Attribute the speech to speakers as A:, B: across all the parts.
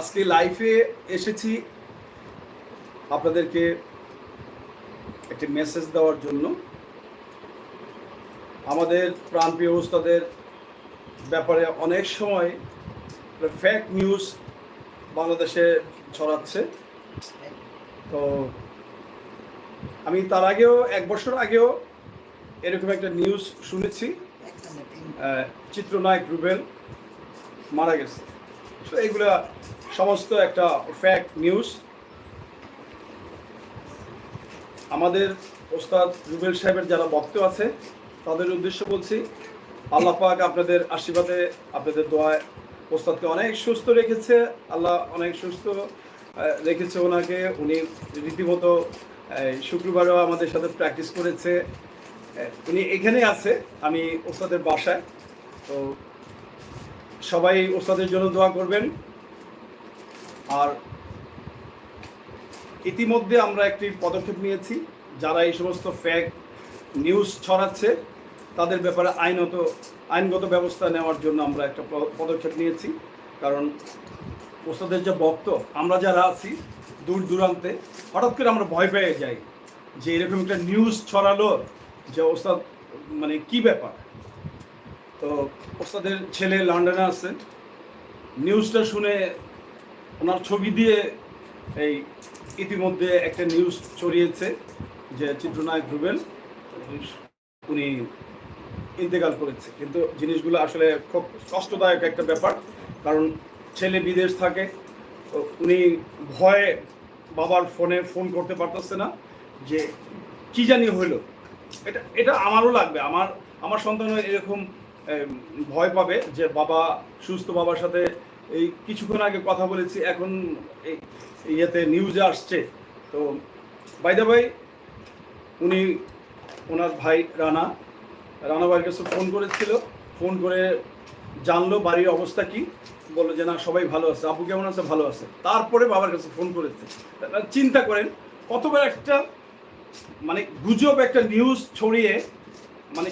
A: আজকে লাইফে এসেছি আপনাদেরকে একটি মেসেজ দেওয়ার জন্য। আমাদের প্রাণপ্রিয় উস্তাদের ব্যাপারে অনেক সময় ফেক নিউজ বাংলাদেশে ছড়াচ্ছে। তো আমি তার আগেও এক বছর আগেও এরকম একটা নিউজ শুনেছি। চিত্রনায়ক রুবেল মারা গেছে। তো এগুলা সমস্ত একটা ফ্যাক্ট নিউজ আমাদের ওস্তাদ রুবেল সাহেবের যারা বক্ত আছে, তাদের উদ্দেশ্য বলছি, আল্লাহ পাক আপনাদের আশীর্বাদে, আপনাদের দোয়ায় ওস্তাদকে অনেক সুস্থ রেখেছে। আল্লাহ অনেক সুস্থ রেখেছে ওনাকে। উনি রীতিমতো শুক্রবারও আমাদের সাথে প্র্যাকটিস করেছে। উনি এখানে আছে, আমি ওস্তাদের বাসায়। তো সবাই ওস্তাদের জন্য দোয়া করবেন। আর ইতিমধ্যে আমরা একটি পদক্ষেপ নিয়েছি, যারা এই সমস্ত ফ্যাক নিউজ ছড়াচ্ছে, তাদের ব্যাপারে আইনত, আইনগত ব্যবস্থা নেওয়ার জন্য আমরা একটা পদক্ষেপ নিয়েছি। কারণ ওস্তাদের যে বক্ত আমরা যারা আছি দূর দূরান্তে, হঠাৎ করে আমরা ভয় পেয়ে যাই যে এরকম একটা নিউজ ছড়ালো যে ওস্তাদ মানে কি ব্যাপার? তো ওস্তাদের ছেলে লন্ডনে আছে। নিউজটা শুনে ওনার ছবি দিয়ে এই ইতিমধ্যে একটা নিউজ ছড়িয়েছে যে চিত্রনায়ক রুবেল, উনি ইন্তেকাল করেছে। কিন্তু জিনিসগুলো আসলে খুব কষ্টদায়ক একটা ব্যাপার, কারণ ছেলে বিদেশ থাকে উনি ভয়ে বাবার ফোনে ফোন করতে পারতেছে না যে কি জানি হইল। এটা এটা আমারও লাগবে। আমার আমার সন্তানও এরকম ভয় পাবে যে বাবা, সুস্থ বাবার সাথে এই কিছুক্ষণ আগে কথা বলেছি, এখন ইয়েতে নিউজে আসছে। তো বাইদা ভাই উনি, ওনার ভাই রানা রানা ভাইয়ের কাছে ফোন করেছিল। ফোন করে জানলো বাড়ির অবস্থা কি। বলল যে, না, সবাই ভালো আছে। আপু কেমন আছে? ভালো আছে। তারপরে বাবার কাছে ফোন করেছে। চিন্তা করেন, কতবার একটা মানে গুজব একটা নিউজ ছড়িয়ে মানে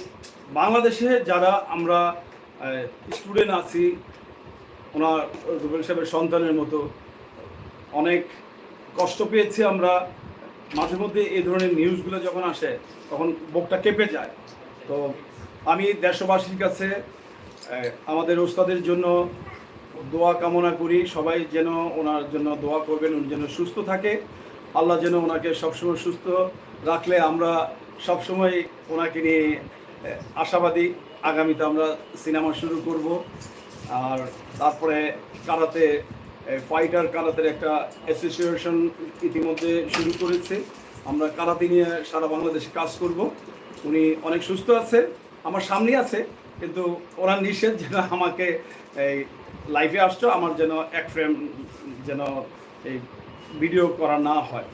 A: বাংলাদেশে যারা আমরা স্টুডেন্ট আছি, ওনার, রুবেল সাহেবের সন্তানের মতো, অনেক কষ্ট পেয়েছি আমরা, মাঝে মধ্যে এই ধরনের নিউজগুলো যখন আসে, তখন বুকটা কেঁপে যায়। তো আমি দেশবাসীর কাছে আমাদের ওস্তাদের জন্য দোয়া কামনা করি, সবাই যেন ওনার জন্য দোয়া করবেন, উনি যেন সুস্থ থাকে। আল্লাহ যেন ওনাকে সবসময় সুস্থ রাখলে আমরা সবসময় ওনাকে নিয়ে আশাবাদী আগামীতে আমরা সিনেমা শুরু করব। আর তারপরে কারাতে ফাইটার কারাতের একটা অ্যাসোসিয়েশন ইতিমধ্যে শুরু করেছে। আমরা কারাতে নিয়ে সারা বাংলাদেশে কাজ করব। উনি অনেক সুস্থ আছে, আমার সামনে আছে, কিন্তু ওরা নিষেধ যেন আমাকে এই লাইফে আসছো আমার যেন এক ফ্রেম যেন এই ভিডিও করা না হয়।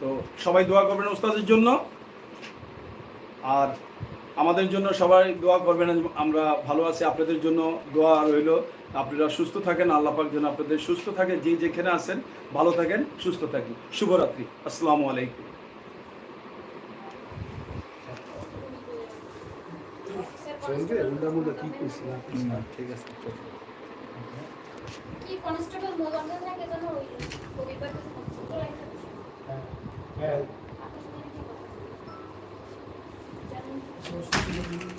A: তো সবাই দোয়া করবেন ওস্তাদের জন্য। আর আমাদের জন্য সবাই দোয়া করবেন আমরা ভালো আছি আপনাদের জন্য দোয়া রইল। আপনারা সুস্থ থাকেন আল্লাহ পাক যেন আপনাদের সুস্থ থাকে যে যেখানে আছেন ভালো থাকেন সুস্থ থাকেন। শুভরাত্রি আসসালামু আলাইকুম।
B: উল্টা মুল্টা কি না, ঠিক
C: Thank you.